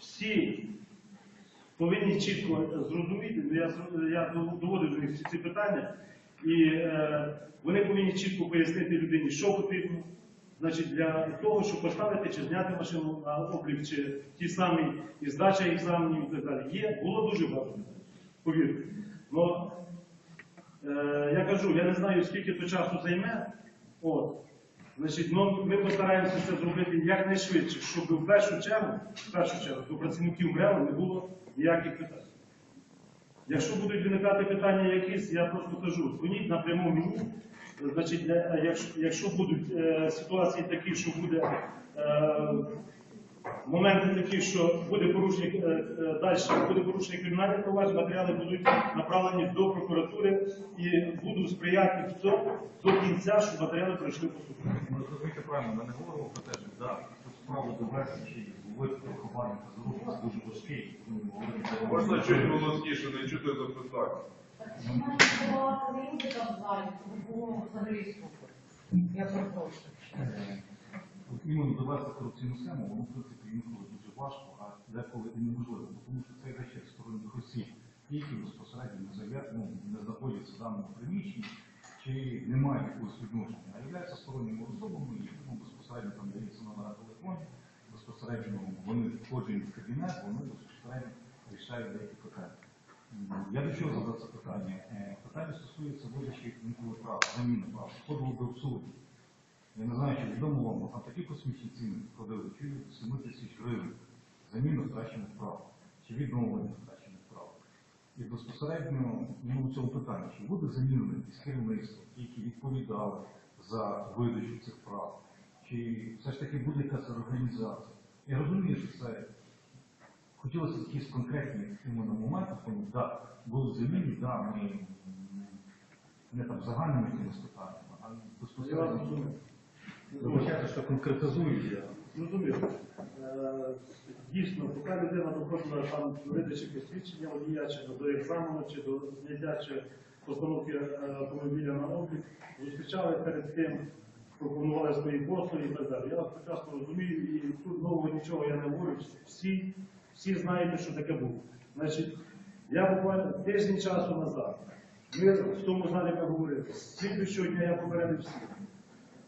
всі повинні чітко зрозуміти, ну, я, я доводив до них всі ці питання, і е, вони повинні чітко пояснити людині, що потрібно. Значить, для того, щоб поставити чи зняти машину на облік, чи ті самі і здача екзаменів і так далі. Є, було дуже багато, повірте. Но, е, я кажу, я не знаю, скільки то часу займе. От. Значить, ну, ми постараємося це зробити якнайшвидше, щоб в першу чергу, в першу чергу до працівників МРЕЛа не було ніяких питань. Якщо будуть виникати питання якісь, я просто кажу, дзвоніть напряму мені. Значить, якщо, якщо будуть е, ситуації такі, що буде е, моменти такі, що буде порушення е, е, далі, буде порушення кримінальних проваджень, матеріали будуть направлені до прокуратури і буду сприяти в цьому до кінця, щоб матеріали пройшли по суду. Ми розумієте правильно, ми не говоримо про те, що да, тут справу довести чи зловити поховання та це дуже важкий. ну, Можна чуть голосніше, не чути запитання. Я перепрошую. Іменно довести корупційну схему, воно в принципі інколи дуже важко, а деколи і неможливо, тому що це йде через сторонніх осіб, які безпосередньо ну, не знаходяться в даному приміщенні, чи не мають якогось відношення, а являються сторонніми особами, ну, безпосередньо там дається номера телефонів, безпосередньо вони входять в кабінет, вони безпосередньо рішають деякі питання. Я до чого задав це питання? Е, Питання стосується видачі інколи прав, заміни прав, входило би в суд. Я не знаю, чи відомо вам, там такі космічні ціни входили, від 7 тисяч гривень заміну втрачених прав, чи відновлення втрачених прав. І безпосередньо ну, у цьому питанні, чи буде замінено якесь керівництво, які відповідали за видачу цих прав, чи все ж таки буде якась організація. Я розумію, що це хотілося якісь конкретні моменти, тому да, були заміни, да, ми не там загальними якимись питаннями, а безпосередньо. Вибачайте, що конкретизую я. Зрозуміло. Е, Дійсно, поки людина доходила там видачі посвідчення водія, до екзамену, чи до зняття чи постановки е, автомобіля на облік, зустрічали перед тим, пропонували свої послуги і так далі. Я прекрасно розумію, і тут нового нічого я не говорю. Всі, всі знаєте, що таке було. Значить, я буквально тиждень часу назад, ми в тому залі говорили, слідуючого дня я попередив всіх.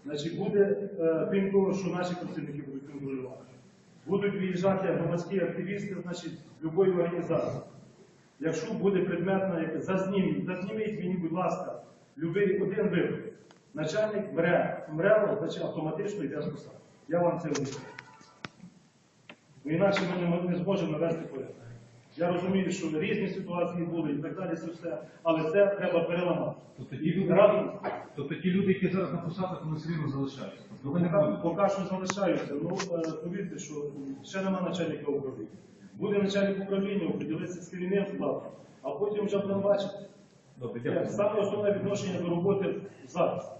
Значить, буде, е, крім того, що наші працівники будуть контролювати, будуть виїжджати громадські активісти, значить, з любої організації. Якщо буде предметна, зазніміть, зазніміть мені, будь ласка, любий один випадок. Начальник МРЕ, МРЕО, значить, автоматично йде з посади. Я вам це обіцяю. Бо інакше ми не зможемо навести порядок. Я розумію, що різні ситуації були і так далі, це все, але це треба переламати. Тобто ті люди, Разом тобто ті люди, які зараз на посадах, вони все рівно залишаються. Тобто ви не Поки, поки що залишаються. Ну, е, повірте, що ще нема начальника управління. Буде начальник управління, оприділиться з керівним складом, а потім вже будемо бачити. Добре, дякую. Саме основне відношення до роботи зараз.